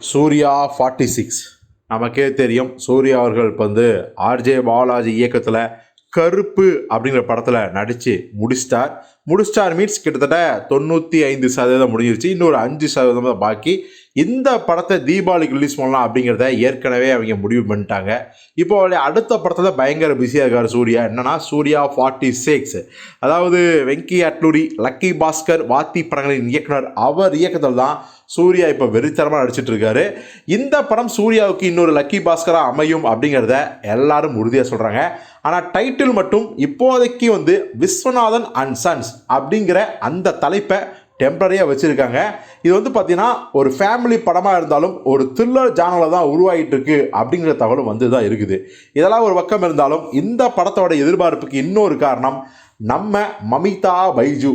Surya forty six நமக்கே தெரியும் சூர்யா அவர்கள் இப்போ வந்து ஆர்ஜே பாலாஜி இயக்கத்தில் கருப்பு அப்படிங்கிற படத்தில் நடித்து முடிச்சிட்டார். முடிச்சிட்டார் மீன்ஸ் கிட்டத்தட்ட தொண்ணூற்றி ஐந்து சதவீதம் முடிஞ்சிருச்சு. இன்னொரு அஞ்சு சதவீதம் தான் பாக்கி. இந்த படத்தை தீபாவளிக்கு ரிலீஸ் பண்ணலாம் அப்படிங்கிறத ஏற்கனவே அவங்க முடிவு பண்ணிட்டாங்க. இப்போ அடுத்த படத்தில் பயங்கர பிஸியாக இருக்கார் சூர்யா. என்னன்னா சூர்யா ஃபார்ட்டி சிக்ஸ் அதாவது வெங்கி அட்லூரி லக்கி பாஸ்கர் வாத்தி படங்களின் இயக்குனர். அவர் இயக்கத்தில் தான் சூர்யா இப்போ வெறித்தனமாக நடிச்சிட்டு இருக்காரு. இந்த படம் சூர்யாவுக்கு இன்னொரு லக்கி பாஸ்கராக அமையும் அப்படிங்கிறத எல்லாரும் உறுதியாக சொல்கிறாங்க ஆனால் டைட்டில் மட்டும் இப்போதைக்கு வந்து விஸ்வநாதன் அண்ட் சன்ஸ் அப்படிங்கிற அந்த தலைப்பை டெம்பரரியாக வச்சுருக்காங்க. இது வந்து பார்த்தீங்கன்னா ஒரு ஃபேமிலி படமாக இருந்தாலும் ஒரு த்ரில்லர் ஜானலில் தான் உருவாகிட்டு இருக்கு அப்படிங்கிற தகவலும் வந்து தான் இருக்குது. இதெல்லாம் ஒரு பக்கம் இருந்தாலும் இந்த படத்தோட எதிர்பார்ப்புக்கு இன்னொரு காரணம் நம்ம மமிதா பைஜு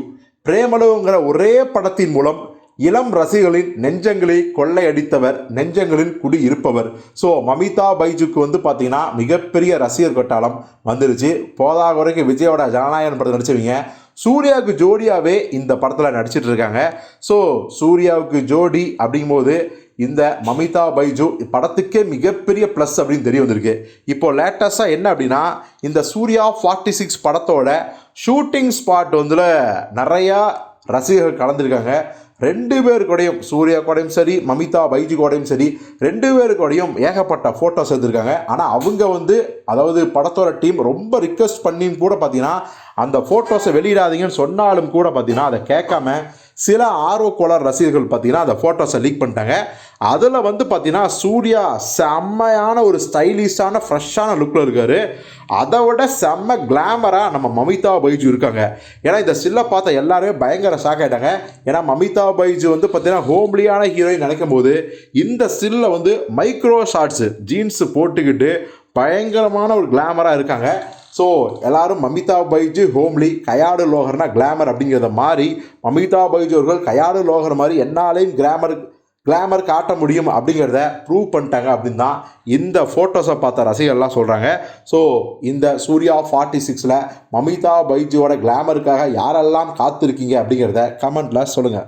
பிரேமலுங்கிற ஒரே படத்தின் மூலம் இளம் ரசிகளின் நெஞ்சங்களை கொள்ளையடித்தவர் நெஞ்சங்களில் குடி இருப்பவர். ஸோ மமிதா பைஜுக்கு வந்து பார்த்தீங்கன்னா மிகப்பெரிய ரசிகர் கொட்டாளம் வந்துருச்சு. போதா வரைக்கும் விஜயோட ஜனநாயகன் படத்தை நடிச்சவங்க சூர்யாவுக்கு ஜோடியாகவே இந்த படத்தில் நடிச்சிட்டு இருக்காங்க ஸோ சூர்யாவுக்கு ஜோடி அப்படிங்கும்போது இந்த மமிதா பைஜு படத்துக்கே மிகப்பெரிய ப்ளஸ் அப்படின்னு தெரிய வந்திருக்கு. இப்போது லேட்டஸ்ட்டாக என்ன அப்படின்னா இந்த சூர்யா ஃபார்ட்டி சிக்ஸ் படத்தோட ஷூட்டிங் ஸ்பாட் வந்துல நிறையா ரசிகர்கள் கலந்துருக்காங்க. ரெண்டு பேர் கூடயும் சூர்யா கூடயும் சரி மமிதா பைஜி கூடயும் சரி ரெண்டு பேர் கூடயும் ஏகப்பட்ட ஃபோட்டோஸ் எடுத்திருக்காங்க. ஆனால் அவங்க வந்து அதாவது படத்தோட டீம் ரொம்ப ரிக்வெஸ்ட் பண்ணியும் கூட பார்த்தீங்கன்னா அந்த ஃபோட்டோஸை வெளியிடாதீங்கன்னு சொன்னாலும் கூட பார்த்தீங்கன்னா அதை கேட்காம சில ஆர்வக்கோளார் ரசிகர்கள் பார்த்தீங்கன்னா அந்த ஃபோட்டோஸை லீக் பண்ணிட்டாங்க. அதில் வந்து பார்த்தீங்கன்னா சூர்யா செம்மையான ஒரு ஸ்டைலிஷான ஃப்ரெஷ்ஷான லுக்கில் இருக்கார். அதை விட செம்ம கிளாமராக நம்ம மமிதா பைஜு இருக்காங்க. ஏன்னா இந்த சில்லை பார்த்த எல்லாருமே பயங்கர ஷாக் ஆகிட்டாங்க ஏன்னா மமிதா பைஜு வந்து பார்த்தீங்கன்னா ஹோம்லியான ஹீரோயின் நினைக்கும் போது இந்த சில்லை வந்து மைக்ரோ ஷார்ட்ஸு ஜீன்ஸு போட்டுக்கிட்டு பயங்கரமான ஒரு கிளாமராக இருக்காங்க. ஸோ எல்லாரும் மமிதா பைஜு ஹோம்லி கயாடு லோகர்னா கிளாமர் அப்படிங்கிறத மாதிரி மமிதா பைஜு அவர்கள் கயாடு லோகர் மாதிரி என்னாலையும் கிராமர் கிளாமர் காட்ட முடியும் அப்படிங்கிறத ப்ரூவ் பண்ணிட்டாங்க அப்படின்னு தான் இந்த ஃபோட்டோஸை பார்த்த ரசிகர்லாம் சொல்கிறாங்க ஸோ இந்த சூர்யா ஃபார்ட்டி சிக்ஸில் மமிதா பைஜுவோட கிளாமருக்காக யாரெல்லாம் காத்திருக்கீங்க அப்படிங்கிறத கமெண்ட்டில் சொல்லுங்கள்